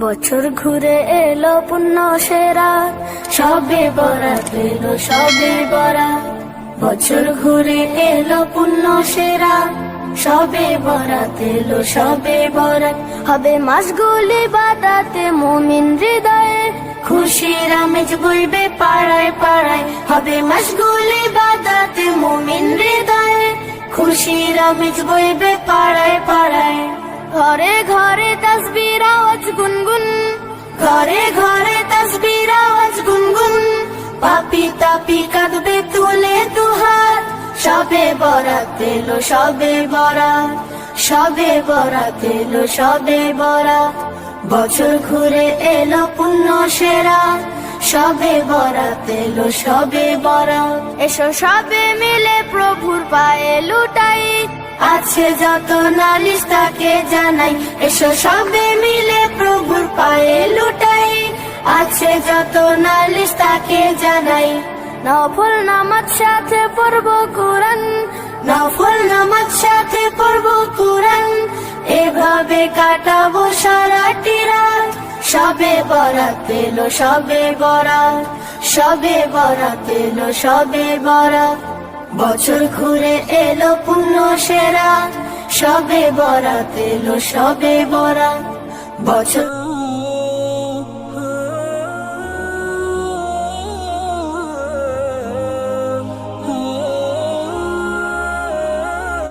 বছর ঘুরে এলো পুণ্য সেরা। সবে বরাত এলো, সবে বরাত। বছর ঘুরে এলো পুণ্য সেরা। সবে বরাত এলো, সবে বরাত। হবে মাসগুলি বাদাতে মুমিন হৃদয়ে। খুশির আমেজ বইবে পাড়ায় পাড়ায়। হবে মাসগুলি বাদাতে মুমিন হৃদয়ে। খুশির আমেজ বইবে পাড়ায় পাড়ায়। ঘরে ঘরে তসবির আওয়াজ গুনগুন। ঘরে ঘরে তসবির আওয়াজ গুনগুন। পাপি তাপি কাঁদবে তুলে দুহাত। সবে বরাত এলো, সবে বরাত। সবে বরাত এলো, সবে বরাত। বছর ঘুরে এলো পুণ্য সেরা। সবে বরাত এলো, সবে বরাত। এসো সবে মিলে প্রভুর পায়ে লুটাই আছে যত নালিশ তাকে জানাই। এসো সবে মিলে প্রভুর পায়ে লুটাই। আছে যত নালিশ তাকে জানাই। নফল নামাজ সাথে পড়ব কোরআন। নফল নামাজ সাথে পড়ব কোরআন। এভাবে কাটাবো সারাটি রাত। সবে বরাত এলো সবে বরাত। সবে বরাত এলো সবে বরাত। বছর ঘুরে এলো পুণ্য সেরা। সবে বরাত এলো সবে বরা বছর